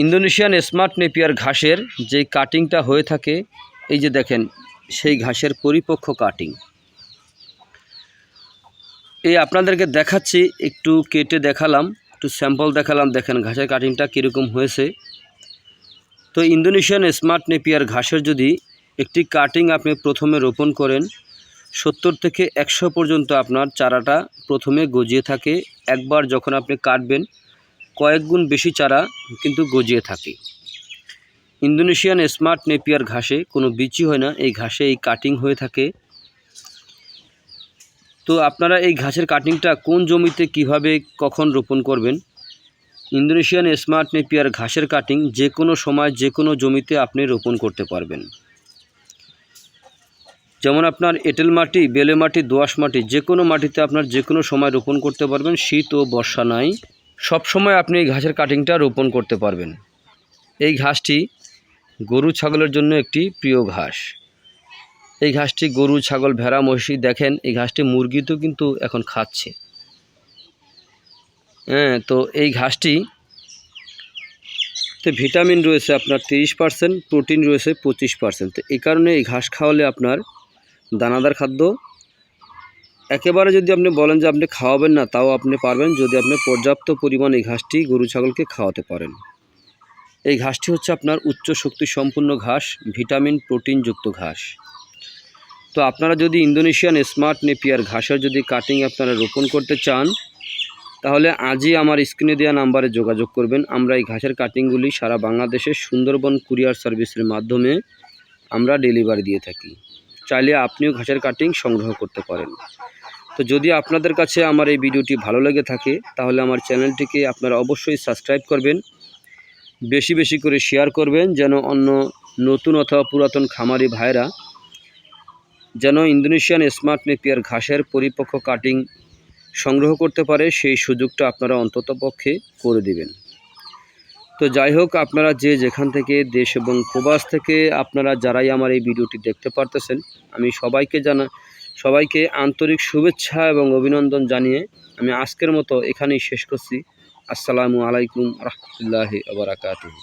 Indonesian smart Napier ঘাসের যে কাটিংটা হয়ে থাকে, এই যে দেখেন, সেই ঘাসের পরিপক্ক কাটিং। এই আপনাদেরকে দেখাচ্ছি, একটু কেটে দেখালাম, একটু স্যাম্পল দেখালাম, দেখেন ঘাসের কাটিংটা কীরকম হয়েছে। তো ইন্দোনেশিয়ান স্মার্ট নেপিয়ার ঘাসের যদি একটি কাটিং আপনি প্রথমে রোপণ করেন, সত্তর থেকে একশো পর্যন্ত আপনার চারাটা প্রথমে গজিয়ে থাকে। একবার যখন আপনি কাটবেন কয়েক গুণ বেশি চারা কিন্তু গজিয়ে থাকে। ইন্দোনেশিয়ান স্মার্ট নেপিয়ার ঘাসে কোনো বিচি হয় না, এই ঘাসে এই কাটিং হয়ে থাকে। তো আপনারা এই ঘাসের কাটিংটা কোন জমিতে কীভাবে, কখন রোপণ করবেন? ইন্দোনেশিয়ান স্মার্ট নেপিয়ার ঘাসের কাটিং যে কোনো সময় যে কোনো জমিতে আপনি রোপণ করতে পারবেন। যেমন আপনার এঁটেল মাটি, বেলে মাটি দোআঁশ মাটি, যে কোনো মাটিতে আপনার যে কোনো সময় রোপণ করতে পারবেন। শীত ও বর্ষা নাই। সব সময় আপনি এই ঘাসের কাটিংটা রোপণ করতে পারবেন। এই ঘাসটি গরু ছাগলের জন্য একটি প্রিয় ঘাস। এই ঘাসটি গরু, ছাগল, ভেড়া, মহিষী, দেখেন এই ঘাসটি মুরগি তো কিন্তু এখন খাচ্ছে। হ্যাঁ তো এই ঘাসটি তো ভিটামিন রয়েছে আপনার তিরিশ পার্সেন্ট, প্রোটিন রয়েছে পঁচিশ পার্সেন্ট। তো এই কারণে এই ঘাস খাওয়ালে আপনার দানাদার খাদ্য একেবারে যদি আপনি বলেন যে আপনি খাওয়াবেন না, তাও আপনি পারবেন যদি আপনি পর্যাপ্ত পরিমাণ এই ঘাসটি গরু ছাগলকে খাওয়াতে পারেন। এই ঘাসটি হচ্ছে আপনার উচ্চ শক্তি সম্পূর্ণ ঘাস, ভিটামিন, প্রোটিনযুক্ত ঘাস। তো আপনারা যদি ইন্দোনেশিয়ান স্মার্ট নেপিয়ার ঘাসের যদি কাটিং আপনারা রোপণ করতে চান, তাহলে আজই আমার স্ক্রিনে দেওয়া নাম্বারে যোগাযোগ করবেন। আমরা এই ঘাসের কাটিংগুলি সারা বাংলাদেশের সুন্দরবন কুরিয়ার সার্ভিসের মাধ্যমে আমরা ডেলিভারি দিয়ে থাকি। চাইলে আপনিও ঘাসের কাটিং সংগ্রহ করতে পারেন। তো যদি আপনাদের কাছে আমার এই ভিডিওটি ভালো লেগে থাকে, তাহলে আমার চ্যানেলটিকে আপনারা অবশ্যই সাবস্ক্রাইব করবেন। বেশি বেশি করে শেয়ার করবেন যেন অন্য নতুন অথবা পুরাতন খামারি ভাইরা যেন ইন্দোনেশিয়ান স্মার্ট নেপিয়ার ঘাসের পরিপক্ক কাটিং সংগ্রহ করতে পারে, সেই সুযোগটা আপনারা অন্তত পক্ষে করে দিবেন। তো যাই হোক, আপনারা যে যেখান থেকে দেশ এবং প্রবাস থেকে আপনারা যারাই আমার এই ভিডিওটি দেখতে পারতেছেন, আমি সবাইকে জানা সবাইকে আন্তরিক শুভেচ্ছা এবং অভিনন্দন জানিয়ে আমি আজকের মতো এখানেই শেষ করছি। আসসালামু আলাইকুম রহমতুল্লাহি আবরাকাতুহ